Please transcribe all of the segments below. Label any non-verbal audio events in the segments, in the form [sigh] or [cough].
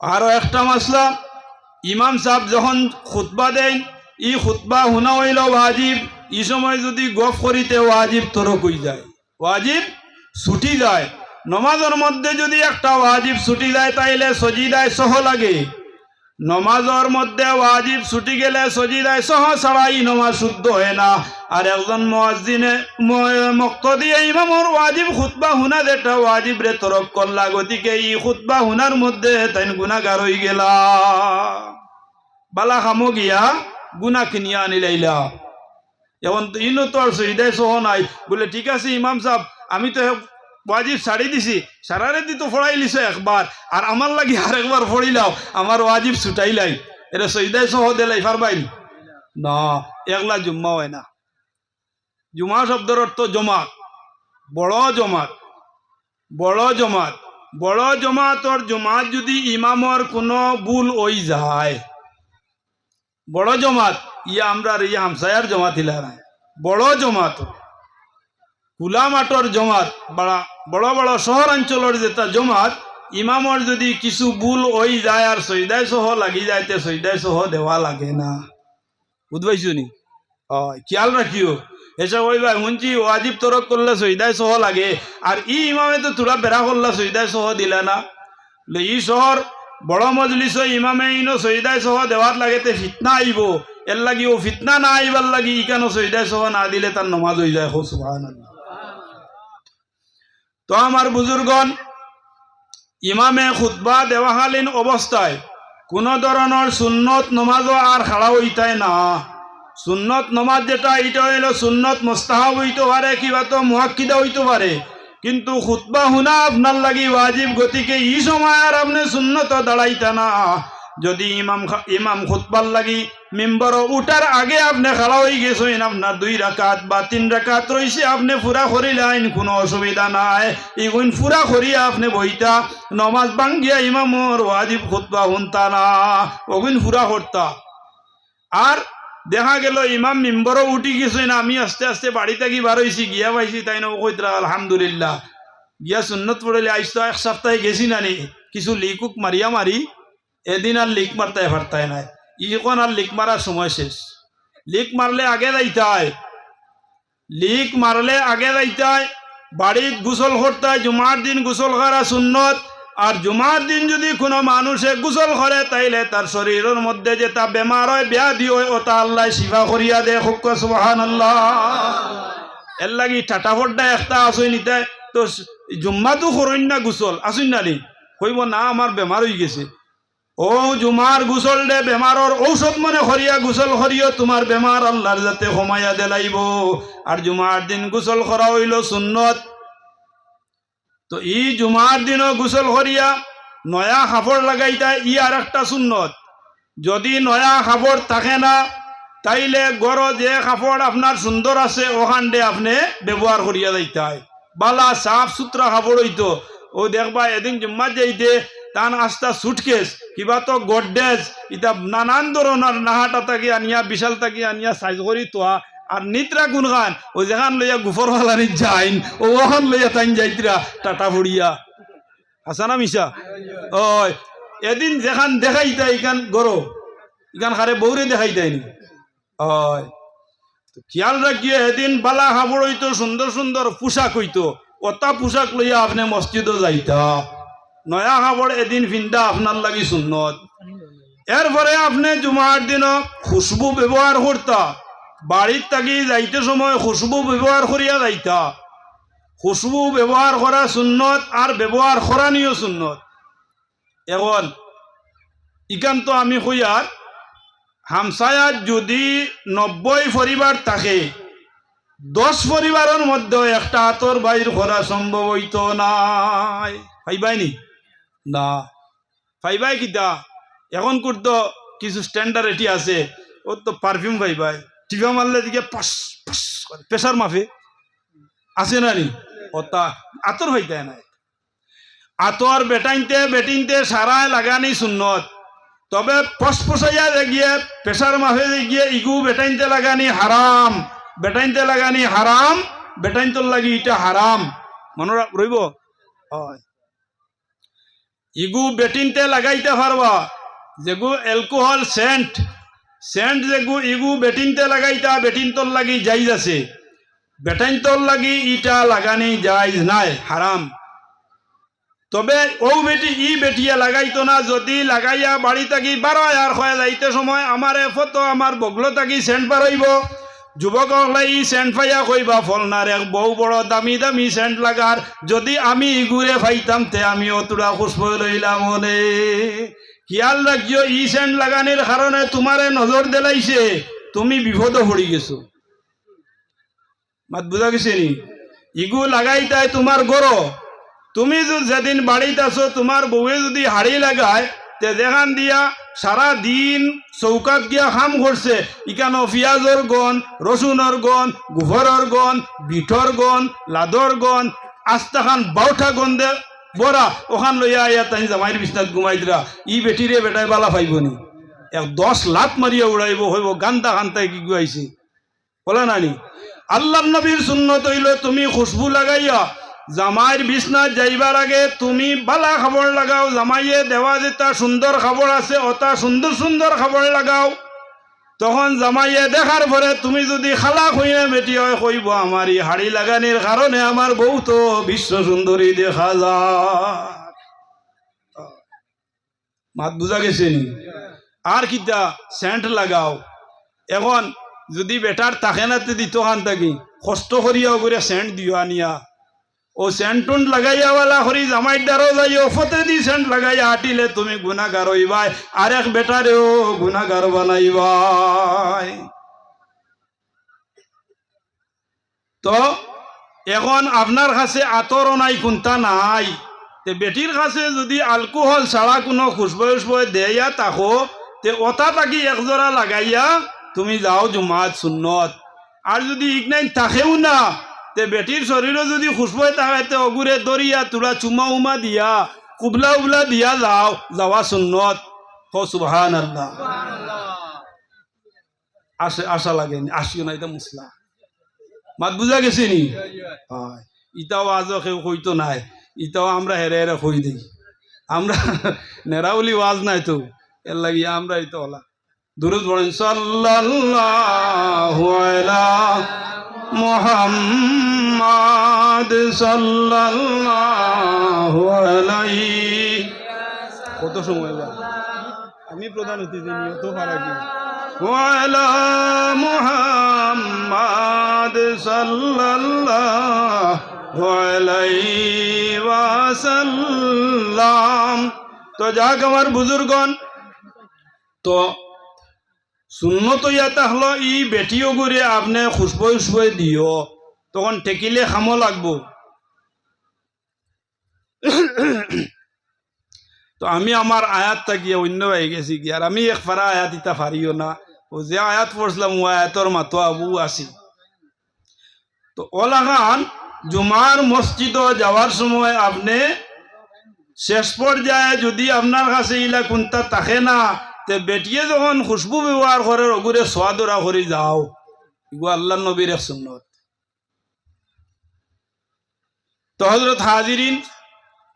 আরও একটা মশলা ইমাম সাহেব যখন খুতবা দেন ই খুতবা শুনা হইল ওয়াজিব ই সময় যদি গফ করিতে ওয়াজিব তরক হয়ে যায়। ওয়াজিব ছুটি যায়। নমাজের মধ্যে যদি একটা ওয়াজিব ছুটি যায়, তাইলে সজিদায় সহ লাগে। নমাজের মধ্যে ওয়াজিব ছুটি গেলে সজিদায় সহ ছাড়াই নমাজ শুদ্ধ হয় না। আর একজন মুয়াজ্জিনে মক্ত দিয়ে ইমামর ওয়াজিব খুতবা হুনা যেটা ওয়াজিব রে তরক করলা, গতিকে ই খুতবা হুনার মধ্যে তাই গুণাগার হয়ে গেলা। বালা খামো গিয়া গুণা কিনিয়া আনিলাইলা এখন ইনো তো আর সহিদায় সহ নাই। বলে, ঠিক আছে ইমাম সাহেব, আমি তো ওয়াজিব ছাড়ি দিছি সারারে দি তো ফড়াই লিছো একবার আর আমার লাগি আর একবার ফড়িলাও আমার ওয়াজিব ছুটাইলাই এটা সহিদায় সহ দিলাই পারবাই না, একলা জুম্মা হয় না। জুমা শব্দের অর্থ জমাত। বড় জমাত। বড় জমাত। বড় জমাতর জমাত যদি ইমামর কোনো ভুল ওই যায়। বড় জমাত ইয়া আমরা ইয়া হামসায়ার জমাত ইলা নাই। বড় জমাত খোলা মাঠর জমাত বড় বড় বড় শহরাঞ্চলের যেটা জমাত ইমামর যদি কিছু ভুল ওই যায় আর সৈদায় সহ লাগি যাইতে সৈদায় সহ দেওয়া লাগে না। বুঝবাইছো নি? খেয়াল রাখিও এসব ওই ভাই শুনছি ওয়াজিব তরক করলে সৈদায় সহ লাগে আর ই ইমামে তো তোরা বেড়া করলা সৈদায় সহ দিলে না। ই শহর বড় মজলিস ইমামে ইনো সৈদায় সহ দেওয়ার লাগে তে ফিতনা আইব এর লাগি ও ফিতনা না আইবার লাগি ই কেন সৈদায় সহ না দিলে তার নমাজ হয়ে যায় হো সুবহানাল্লাহ। তো আমার বুজুর্গন ইমামে খুতবা দেওয়াকালীন অবস্থায় কোনো ধরনের সুন্নত নমাজও আর খাড়া হইতায় না। সুন্নত নমাজ যেটা, এটা হইল সুন্নত মোস্তাহাব হইতে পারে, কিবা তো মুহাক্কিদা হইতে পারে। কিন্তু খুতবা হুনা আপনার লাগি ওয়াজিব গতিকে ই সময় আর আপনি সুন্নত দাঁড়াইতা না। যদি ইমাম ইমাম খুতবার লাগি মেম্বার উঠার আগে আপনি খাড়া হয়ে গেছেন, আপনার দুই রাকাত বা তিন রাকাত রয়েছে আপনি ফুরা করিলেন, কোনো অসুবিধা নাই। ইগুন ফুরা করিয়া আপনি বইতা নমাজ বাঙ্গিয়া ইমামর ওয়াজিব খুতবা হুনতা না, ওগুন ফুরা করতা। আর দেখা গেল ইমাম মেম্বরও উঠি গেছে না আমি আস্তে আস্তে বাড়ি থাকি বার হয়েছি গিয়া পাইছি, তাই না কইতরা, আলহামদুলিল্লাহ। গিয়া সুন্নত পড়লে আইস তো এক সপ্তাহে গেছি না নি কিছু লিকুক মারিয়া মারি এদিন আর লিক মারতে পারতায় নাই। ইখন আর লিক মারার সময় শেষ। লিক মারলে আগে যাইতে লিক মারলে আগে যাইতে হয় বাড়িত গোসল করতে হয় জুমার দিন গোসল করা সুন্নত। আর জুমার দিন যদি কোনো মানুষে গোসল করে, তাইলে তার শরীরের মধ্যে যে তা বেমার হয়, ব্যাধি হয়, ও তা আল্লাহ শিফা করিয়া দে, হুক্ক সুবাহান আল্লাহ এর লাগি টাটা ফড্ডা একটা আসই নিতে তো জুম্মাতো করইন না গোসল আসুন না নি কইব, না, আমার বেমার হয়ে গেছে। ও জুমার গুসল দে বেমারর ঔষধ মনে করিয়া গুসল করিও তোমার বেমার আল্লাহর যাতে কমাইয়া দেলাইব। আর জুমার দিন গুসল করা হইল সুন্নত। তো ই জুমার দিনও গুসল করিয়া নয়া কাপড় লাগাইতা ই আর একটা সুন্নত। যদি নয়া কাপড় থাকে না, তাইলে গড় যে কাপড় আপনার সুন্দর আছে, ওখান দিয়ে আপনি ব্যবহার করিয়া যাইতে বালা সাফ সুতরা কাপড় হইতো। ও দেখবা এদিন জুম্মার যাইতে তান আস্তা সুটকেস, কিবা তো গড্ডেজ, ইতা নানান ধরনের নাহাটা থাকি আনিয়া, বিশাল থাকি আনিয়া সাইজ করি তোয়া আর নিত্রা কোন খান ও যেখান লইয়া গুফর হালানি যাইন ও ওখান লইয়া তাইন যাইতরা টাটা ফুড়িয়া হাসানা মিশা ওই এদিন যেখান দেখাইতা, ইখান গরো ইখান খারে বৌরে দেখাইতাইনি হয় তো খেয়াল রাখিয়ে এদিন বালা কাপড় হইতো সুন্দর সুন্দর পোশাক হইতো, অতা পোশাক লইয়া আপনি মসজিদও যাইতা। নয়া কাপড় এদিন ফিন্দা আপনার লাগি সুন্নত। এরপরে আপনি জুমার দিন খুশবু ব্যবহার করতা। বাড়ির থাকি যাইতে সময় খুশবু ব্যবহার করিয়া যাইতা। খুশবু ব্যবহার করা সুন্নত আর ব্যবহার করা নিও সুন্নত। এখন ইকান তো আমি কইয়ার হামসায়াত যদি নব্বই পরিবার থাকে, দশ পরিবারের মধ্যে একটা আতর বাইর করা সম্ভব হইতো নাই পাইবাইনি না পাইবাই কিতা এখন করতো কিছু স্ট্যান্ডার্ড এটি আছে ও তো পারফিউম পাইবাই টিভা মারলে দিকে পাস পাস করে প্রেশার মাফে। আছে না নি ওটা আতর হইতে নাই। আতর বেটাইনতে, বেটিনতে সারায় লাগানি সুন্নত তবে পসপসাইয়া গিয়ে প্রেশার মাফে গিয়ে ইগু বেটাইনতে লাগানি হারাম বেটাইনতে লাগানি হারাম বেটাইনতর লাগি এটা হারাম মনে রইব হয়। ইগু বেটিনতে লাগাইতে পারবা। যেগু অ্যালকোহল সেন্ট সেন্ট যেগু ইগু বেটিনতে লাগাইতা বেটিন তোর লাগি যাইজ আছে বেটাইন তোর লাগি ইটা লাগানি যাইজ নাই, হারাম। তবে ও বেটি, ই বেটিয়া লাগাইতো না, যদি লাগাইয়া বাড়ি থাকি বারোয় আর হয়ে যাইতে সময়, আমার এফত আমার বগলো থাকি সেন্ট বারইব যুবক হলে ই সেন্ট পাইয়া কইবা ফলনার এক বউ বড় দামি দামি সেন্ট লাগার যদি আমি ইগুরে ফাইতাম তে আমি অতুরা খুশব লইলাম মনে খেয়াল রাখিও ই সেন্ট লাগানির কারণে তোমারে নজর দেলাইছে। তুমি বিপদ পড়ি গেছো। মাত বুঝা গেছে নি? ইগু লাগাই তাই তোমার গরো তুমি যেদিন বাড়িতে আসো তোমার বউয়ে যদি হাড়ি লাগায় তে দেখান দিয়া সারা দিন চৌকাত গিয়া কাম করছে ইকানো পিঁয়াজর গন রসুনের গন গোবরের গন বিঠর গন লাদর গন আস্তাখান বাউঠা গন্ধে বরা ওখান লইয়া আইয়া তাই জামাইর বিছনাত ঘুমাই দিলা। ই বেটিরে বেটাই বালা পাইব নি। এক দশ লাত মারিয়া উড়াইব হইব গান্তা গান্তায় কি গুয়াইছে বলে নানি? আল্লাহ নবীর সুন্নত হইল তুমি খুশবু লাগাইয়া জামাইয়ের বিছনাত যাইবার আগে তুমি বালা খাবার লাগাও, জামাইয়ে দেওয়া যেটা সুন্দর খাবার আছে ওটা সুন্দর সুন্দর খাবার লাগাও। তখন জামাইয়ে দেখার পরে তুমি যদি খালা হইয়া মেটি হয়, কইব আমার এই হাড়ি লাগানির কারণে আমার বউ তো বিশ্ব সুন্দরী দেখা যায়। মাত বুঝা গেছে নি? আর কিতা সেন্ট লাগাও। এখন যদি বেটার তাকে না দিত খান থাকি, কষ্ট করিয়াও করে সেন্ট দিও আনিয়া ও সেন্ট টুন্ট লাগাইয়া ওয়ালা হরি জামাই ডারো যাইও ফতে দি সেন্ট লাগাইয়া হাঁটিলে তুমি গুণাগার হইবাই। আর এক বেটারেও গুণাগার বানাইবাই। তো, এখন আপনার কাছে আতর নাই, কোনটা নাই? তে বেটির কাছে যদি অ্যালকোহল ছাড়া কোনো খুশবো উসবো দেয়া তাকো তে ওটা তাকি একজোড়া লাগাইয়া তুমি যাও জুমাত, সুন্নত। আর যদি ইগনাইন থাকেও না তে বেটির শরীরে যদি খুশবো থাকে অগুরে দরিয়া তোরা চুমা উমা দিয়া, কুবলা উবলা দিয়া যাও যাওয়া সুন্নত হো আল্লাহ আসে আশা লাগে আসিও না এটা মুসলা মাত বুঝা গেছে নি? ইটাও আজও কেউ কইতো নাই। ইটাও আমরা হেরে হেরে কই দিই আমরা নেরাউলি ওয়াজ নাই তো এর লাগি আমরা ইতো হলা। দুরুদ পড়েন সাল্লাল্লাহু আলা মুহাম্মাদ মোহাম্মদ সাল্লাল্লাহু আলাইহি কত সময় যা আমি প্রধান অতিথি নিয়ত ফারাকি ওয়ালা মোহাম্মদ সাল্লাল্লাহু আলাইহি ওয়াসাল্লাম। তো যাক আমার বুজুর্গন তো শূন্য তো ইয়াতে হলো ই বেটিও করে আপনি খুশবই খুশবই দিও। তখন টেকিলে খামো লাগবো। তো আমি আমার আয়াত তাকিয়ে অন্য হয়ে গেছি কি, আর আমি এক ফারা আয়াত ইতা ফারিও না। ও যে আয়াত পড়ছিলাম ও আয়াতর মাতো আবু আসি তো ওলাখান জুমার মসজিদ যাওয়ার সময় আপনি শেষ পর্যায়ে যদি আপনার কাছে ইলা কোনটা থাকে না, তে বেটিয়ে যখন খুশবু ব্যবহার করে ওগুরে সোয়াদরা করে যাও। এগু আল্লাহ নবীর এক তো হজরত হাজিরিন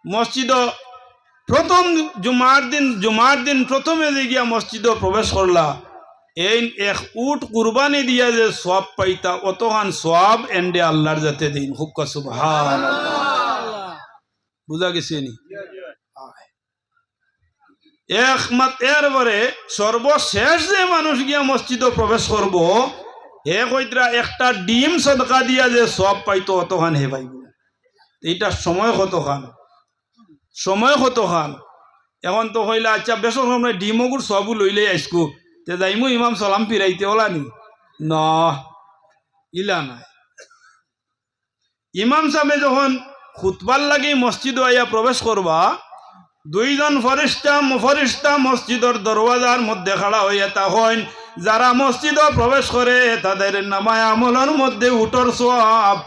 মসজিদ প্রথম জুমার দিন জুমার দিন প্রথমে যে গিয়া মসজিদ প্রবেশ করলা। এই এক উট কুরবানি দিয়া যে সব পাইতা, অতখান সব এন্ডে আল্লাহর যাতে দিন। হুক্কা সুবহান বুঝা গেছে নি? একমাত এরপরে সর্বশেষ যে মানুষ গিয়া মসজিদ প্রবেশ করব হে কইতরা একটা ডিম সদকা দিয়া যে সব পাইতো, অতখান হে পাইব এইটা সময় কতখান সময় কত খান? এখন তো হইলে আচ্ছা বেশ সময় ডিমগুর সবু লইলে আইসকু তে যাইমু ইমাম সালাম ফিরাইতে ওলা নি? ন, ইলা নাই। ইমাম সাহেবে যখন খুতবার লাগি মসজিদ আইয়া প্রবেশ করবা দুইজন ফরিস্তা ফরিস্তা মসজিদর দরওয়াজার মধ্যে খাড়া হইয়া তখন যারা মসজিদ প্রবেশ করে তাদের নামায় আমলের মধ্যে উটর সব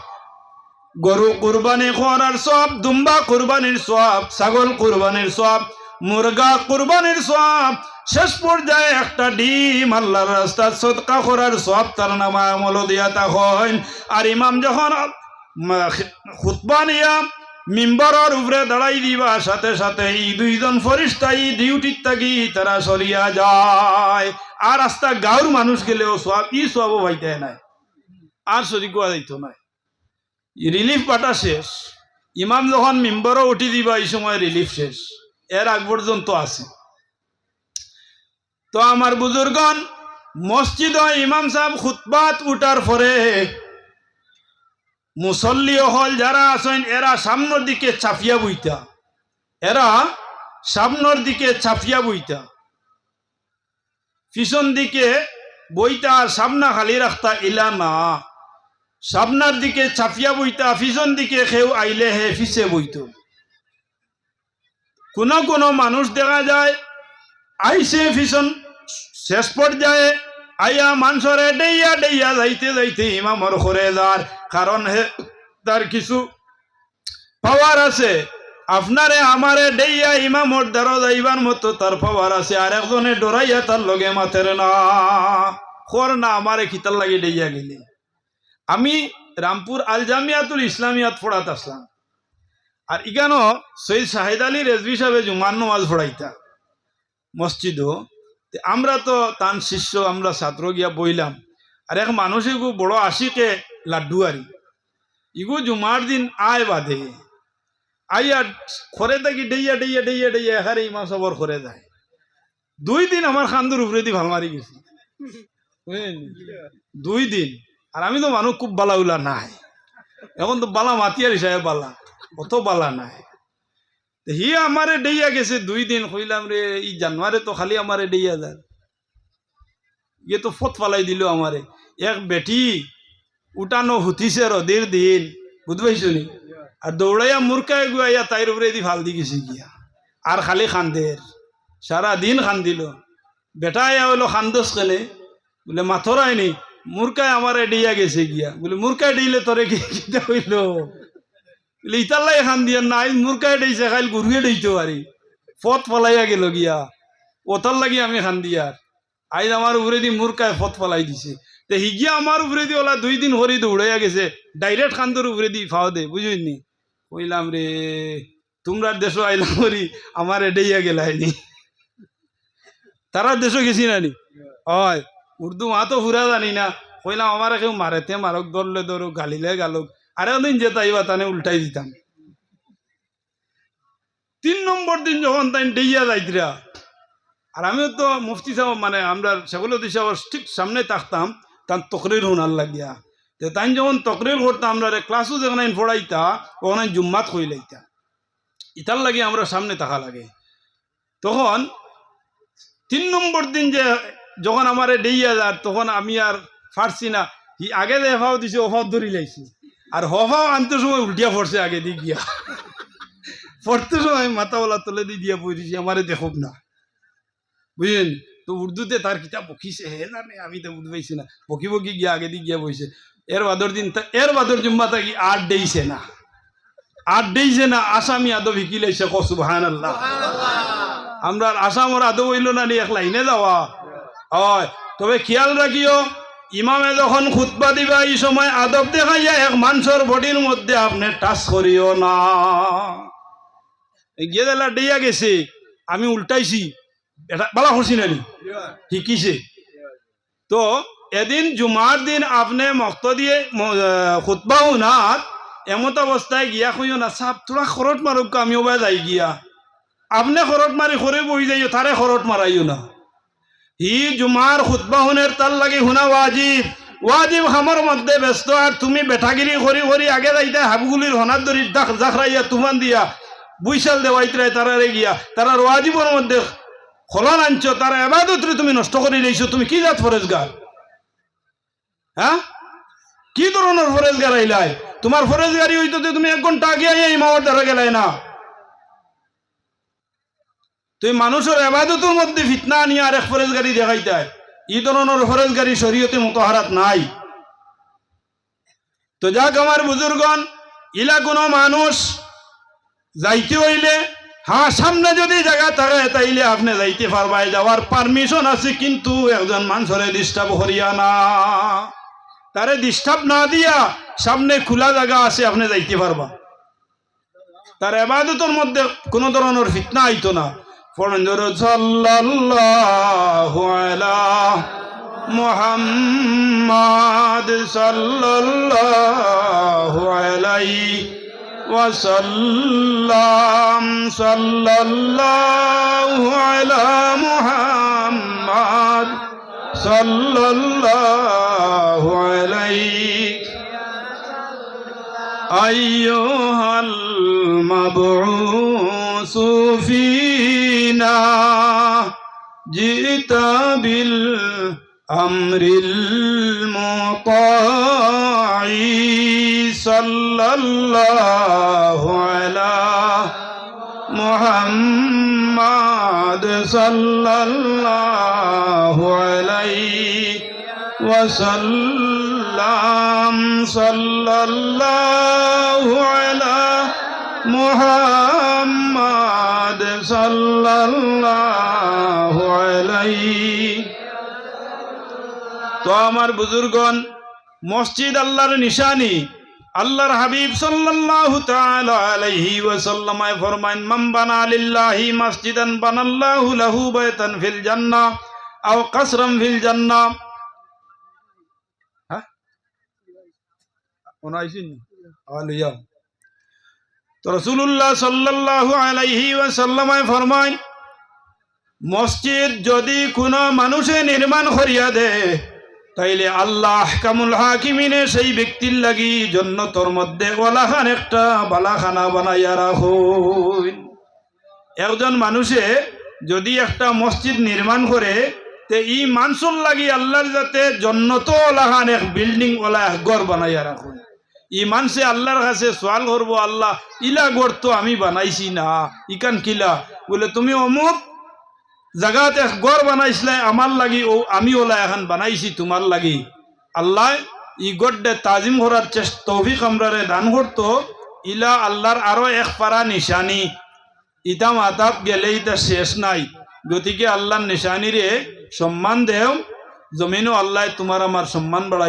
গরু কুরবানি করার সব, দুম্বা কুরবানির সব, ছাগল কুরবানির সব, মুরগা কুরবানির সব, শেষ পর্যায়ে একটা ডিম, আল্লাহর রাস্তার সদকা করার সব তার নামা আমল দিয়া তখন আর ইমাম যখন খুতবা নিয়া মিম্বরের উপরে দাঁড়াই দিবা, সাথে সাথে এই দুইজন ফরিস্তাই ডিউটির থাকি তারা সরিয়া যায়। আর রাস্তা গাঁর মানুষ গেলেও সব, ই সব ভাইতে নাই। আর সরি কোয়া যাইতো নাই। রিলিফ পাটা শেষ। ইমাম যখন মিম্বরও উঠি দিবা, এই সময় রিলিফ শেষ। এর আগ পর্যন্ত আছে। তো আমার বুজুর্গন মসজিদ ইমাম সাহেব খুতবাত উঠার পরে মুসল্লি হল যারা আছেন, এরা সামনের দিকে চাপিয়া বইতা। এরা সামনের দিকে চাপিয়া বইতা। পিছন দিকে বইতা আর সামনা খালি রাখতা ইলা না সামনার দিকে চাপিয়া বইতা, পিছন দিকে কেউ আইলে হে পিছে বইত। কোন কোন মানুষ দেখা যায় আইসে পিছন, শেষ পর্যায়ে আইয়া মানসরে ডেইয়া ডেইয়া যাইতে যাইতে ইমামর করে যার কারণ হে তার কিছু পাওয়ার আছে। আপনারে আমারে ডেইয়া ইমামর দ্বারা যাইবার মতো তার পাওয়ার আছে। আর একজনে ডরাইয়া তার লগে মাথের না খর না আমারে খিতার লাগে ডেইয়া গেলে। আমি রামপুর আল জামিয়াতুল ইসলামিয়াত পড়াত আসলাম। আর ইগানো সৈয়দ শাহিদ আলী রেজবি সাহেব জুমান নমাজ পড়াইতা মসজিদও। আমরা তো তান শিষ্য আমরা ছাত্র গিয়া বইলাম। আর এক মানুষ এগু বড় আশিকে লাড্ডু আরি। ইগু জুমার দিন আয় বাদে। আইয়া খরে থাকি ডেইয়া ডেইয়া ডেইয়া ডেইয়া এখানে ইমা সবর করে যায়। দুই দিন আমার খান্দুর উপরে দি ভালো মারি গেছি? [laughs] দুই দিন। আর আমি তো মানুষ খুব বালা উলা নাই। এখন তো বালা মাতিয়ার হিসাবে বালা, অত বালা নাই। হি আমারে ডেইয়া গেছে, দুই দিন কইলাম রে ই জানুয়ারে তো খালি আমারে ডেইয়া যায়। ইয়ে তো ফত ফালাই দিল আমারে। এক বেটি উঠানো হুতিছে রদের দিন বুঝবাইছো নি? আর দৌড়াইয়া মুরকায় গুয়াইয়া তাইর উপরে দি ভালো দি গেছে গিয়া। আর খালি খান্দের সারা দিন খান্দিল। বেটা আয়া হইল খান্দস কেনে। বলে মাথরাই নি? মুরকায় আমারে ডেইয়া গেছে গিয়া। বলে মুরকায় ডেইলে তোরে কিতা হইল? বলে ইতাল্লাই খান দিয়া নাই মুরকায় ডেইছে, খাইল গুরুয়ে ডেইতে পারি। ফত ফলাইয়া গেল গিয়া। ওতার লাগি আমি খান দিয়ার আইজ আমার উপরে দি মুরকায় ফত ফলাই দিছে। তে হিগিয়া আমার উপরে দি ওলা দুই দিন হরি দৌড়াইয়া গেছে। ডাইরেক্ট খান্দর উপরে দি ফাও দে বুঝিনি কইলাম, রে তোমরা দেশ আইলাম করি আমার এডেইয়া গেলাইনি। তারা দেশও গেছি নানি হয়। উর্দু মা তো ফুরা জানি না। কইলাম আমার কেউ মারেতে মারক ধরলে ধরুক গালিলে গালুক। আরে দিন যেতাইবা তানে উল্টাই দিতাম তিন। নম্বর দিন যখন তাই ডেইয়া যাইতরা আর আমিও তো মুফতি সাহেব মানে আমরা সেগুলোতি সাহেব ঠিক সামনে থাকতাম তার তকরির হুনার লাগিয়া। তো তাই যখন তকরির করতাম আমরা ক্লাসও যখন পড়াইতা আইন জুম্মাত কইলাইতা ইতার লাগে আমরা সামনে থাকা লাগে। তখন তিন নম্বর দিন যে যখন আমার ডেইয়া যার তখন আমি আর ফারছি না। হি আগে যে হেফাও দিছে ওফাও ধরি লাইছি। আর হফাও আনতে সময় উল্টিয়া পড়ছে আগে দি গিয়া। পড়তে সময় মাথাওয়ালা তুলে দি দিয়া পড়েছি আমারে দেখুক না। বুঝলেন তো উর্দুতে তার কিতাব বকিছে হে জানে আমি তো উর্দু পাইছি না। বকি বকি গিয়া আগে দি গিয়া বইছে। এর বাদর দিন এর বাদর জুম্মা থাকি আট ডেইছে না। আট ডেইছে না আসামি আদব হিকি লাইছে কসুবহান আল্লাহ আমরা আসামর আদব হইল না নি এক লাইনে যাওয়া। হয়। তবে খেয়াল রাখিও, ইমামে যখন খুতবা দিবা, এই সময় আদব দেখাইয়া এক মানুষের বডির মধ্যে আপনি টাচ করিও না। গিয়ে দেলা গেছে, আমি উল্টাইছি। এটা বালা করছি নানি? শিকিছে। তো এদিন জুমার দিন আপনি মক্ত দিয়ে খুতবা না এমত অবস্থায় গিয়া কইও না সাপ তোরা খরট মারুক আমিও বা যাই গিয়া। আপনি খরট মারি খরে বই যাইও তারে খরট মারাইও না। হি জুমার খুতবা হুনের তার লাগে শুনা ওয়াজিব ওয়াজিব খামর মধ্যে ব্যস্ত আর তুমি বেঠাগিরি করি করি আগে যাইতে হাবগুলির হনার দরি দাখ জাখরাইয়া তুমান দিয়া। বুইশাল দেওয়াইতরাই তারারে গিয়া। তারার ওয়াজিবর মধ্যে খলন আনছো তারা এবাদতরে তুমি নষ্ট করে লইছো তুমি কি জাত ফরেজগার হ্যাঁ কি ধরনের ফরেজগার আইলাই তোমার ফরেজগারি হইতো তুমি এক ঘণ্টা আগে ইমামর দ্বারা গেলাই না? তুই মানুষের এবাদতের মধ্যে ফিতনা আনিয়ে আর এক ফরেজগারি দেখাইতে ই ধরনের ফরেজগারি শরীয়তে মতহারাত নাই। তো যাক আমার বুজুর্গন ইলা কোনো মানুষ যাইতে হইলে হ্যাঁ সামনে যদি জায়গা থাকে, তাইলে আপনি যাইতে পারবাই। যাওয়ার পারমিশন আছে, কিন্তু একজন মানুষরে ডিস্টার্ব করিয়া না। তারে ডিস্টার্ব না দিয়া সামনে খোলা জায়গা আছে, আপনি যাইতে পারবা। তার এবাদতের মধ্যে কোনো ধরনের ফিতনা আইতো না। পড়জোর সাল্লাল্লাহু আলা মুহাম্মাদ সাল্লাল্লাহু আলাইহি ওয়াসাল্লাম সাল্লাল্লাহু আলা মুহাম্মাদ সাল্লাল্লাহু আলাইহি আইয়ুহাল মাবউসু ফী فينا جئت بالأمر المطاع صلى الله على محمد صلى الله عليه وسلم صلى الله على মোহাম্মদ সাল্লাল্লাহু আলাইহি। তো আমার বুজুর্গন মসজিদ আল্লাহর নিশানি, আল্লাহর হাবিব সাল্লাল্লাহু তাআলা আলাইহি ওয়াসাল্লামায় ফরমান মান বানা লিল্লাহি মসজিদান বানাল্লাহু লাহু বাইতান ফিল জান্নাহ আও কসরাম ফিল জান্নাহ। হ্যাঁ? ওনাইছিন আলিয়া। তো রসুল্লাহ সাল্লাল্লাহু আলাইহি ওয়াসাল্লাম ফরমান মসজিদ যদি কোনো মানুষে নির্মাণ করিয়া দে তাইলে আল্লাহ কামুল হাকিমিনে সেই ব্যক্তির লাগি জন্নতর মধ্যে ওলাখান একটা বালাখানা বানাইয়া রাখুন একজন মানুষে যদি একটা মসজিদ নির্মাণ করে, তে ই মানুষের লাগি আল্লাহর যাতে জন্নত ওলাখান এক বিল্ডিং ওলা এক গড় বানাইয়া রাখুন ই মানুষে আল্লাহর কাছে সোয়াল করব, আল্লাহ, ইলা গড় তো আমি বানাইছি না। ইকান কিলা? বলে, তুমি অমুক জাগাত এক গড় বানাইছিলে, আমার লাগি ও আমি ওলা এখন বানাইছি তোমার লাগি। আল্লাহ, ই গড়ে তাজিম করার চেষ্টা, তৌফিক আমরারে দান করতো। ইলা আল্লাহর আরও এক পারা নিশানি। ইতা মাতাপ গেলে ইতা শেষ নাই। গতিকে আল্লাহর নিশানিরে সম্মান দেও। জমিনও আল্লাহ তোমার আমার সম্মান বাড়াই